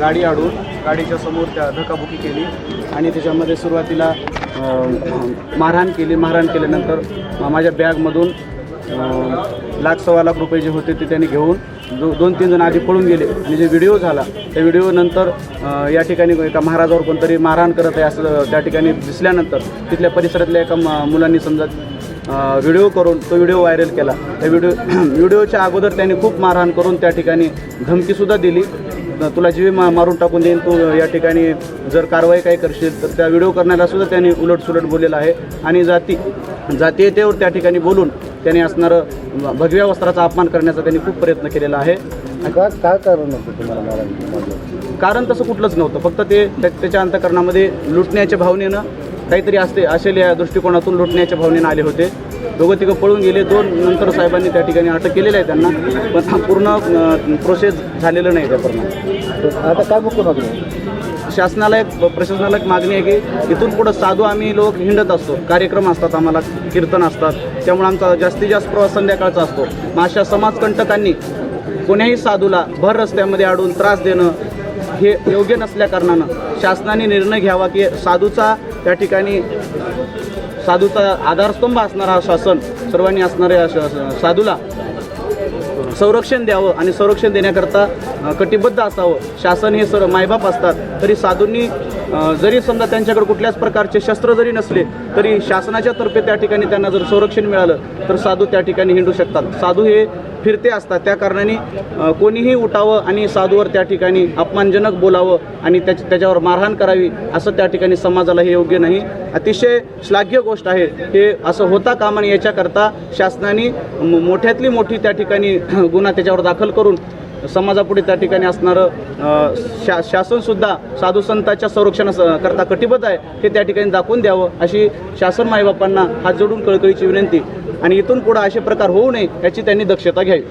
गाडी अडून गाडीच्या समोर त्या धकाबुकी केली आणि त्याच्यामध्ये सुरुवातीला मारहाण केली. मारहाण केल्यानंतर माझ्या बॅगमधून लाख सव्वा लाख रुपये जे होते ते त्यांनी घेऊन दो दोन तीन जण आधी पळून गेले. आणि जे व्हिडिओ झाला त्या व्हिडिओनंतर या ठिकाणी एका महाराजावर कोणतरी मारहाण करत आहे असं त्या ठिकाणी दिसल्यानंतर तिथल्या परिसरातल्या एका मुलांनी समजा व्हिडिओ करून तो व्हिडिओ व्हायरल केला. त्या व्हिडिओ व्हिडिओच्या अगोदर त्यांनी खूप मारहाण करून त्या ठिकाणी धमकीसुद्धा दिली. तुला जीवे मा मारून टाकून देईन तू या ठिकाणी जर कारवाई काही करशील तर त्या व्हिडिओ करण्याला सुद्धा त्यांनी उलटसुलट बोललेलं आहे. आणि जाती जातीयतेवर त्या ठिकाणी बोलून त्यांनी असणारं भगव्या वस्त्राचा अपमान करण्याचा त्यांनी खूप प्रयत्न केलेला आहे. काय काय कारण होतं तुम्हाला कारण तसं कुठलंच नव्हतं. फक्त ते त्या- त्याच्या अंतकरणामध्ये लुटण्याच्या भावनेनं काहीतरी असते असेल या दृष्टिकोनातून लुटण्याच्या भावनेनं आले होते. दोघं तिघं पळून गेले. दोन नंतर साहेबांनी त्या ठिकाणी अटक केलेलं आहे त्यांना. पण हा पूर्ण प्रोसेस झालेलं नाही त्या प्रमाणे आता काय मुकून होतं शासनाला एक प्रशासनाला एक मागणी आहे की इथून पुढं साधू आम्ही लोक हिंडत असतो. कार्यक्रम असतात आम्हाला कीर्तन असतात. त्यामुळे आमचा जास्तीत जास्त प्रवास संध्याकाळचा असतो. मग अशा समाजकंटकांनी कोण्याही साधूला भर रस्त्यामध्ये अडून त्रास देणं हे योग्य नसल्या कारणानं शासनाने निर्णय घ्यावा की साधूचा त्या ठिकाणी साधूचा आधारस्तंभ असणारा हा शासन सर्वांनी असणाऱ्या साधूला संरक्षण द्यावं आणि संरक्षण देण्याकरता कटिबद्ध असावं. शासन हे सर मायबाप असतात तरी साधूंनी जरी समजा त्यांच्याकडे कुठल्याच प्रकारचे शस्त्र जरी नसले तरी शासनाच्या तर्फे त्या ठिकाणी त्यांना जर संरक्षण मिळालं तर साधू त्या ठिकाणी हिंडू शकतात. साधू हे फिरते असतात. त्या कारणाने कोणीही उठावं आणि साधूवर त्या ठिकाणी अपमानजनक बोलावं आणि त्याच त्याच्यावर मारहाण करावी असं त्या ठिकाणी समाजाला हे योग्य नाही. अतिशय श्लाघ्य गोष्ट आहे. हे असं होता कामा नये याच्याकरता शासनाने मोठ्यातली मोठी त्या ठिकाणी गुन्हा त्याच्यावर दाखल करून समाजापुढे त्या ठिकाणी असणारं शा शासनसुद्धा साधू संतांच्या संरक्षणाकरता कटिबद्ध आहे हे त्या ठिकाणी दाखवून द्यावं अशी शासन माईबापांना हात जोडून कळकळीची विनंती. आणि इथून पुढं असे प्रकार होऊ नये याची त्यांनी दक्षता घ्यावी.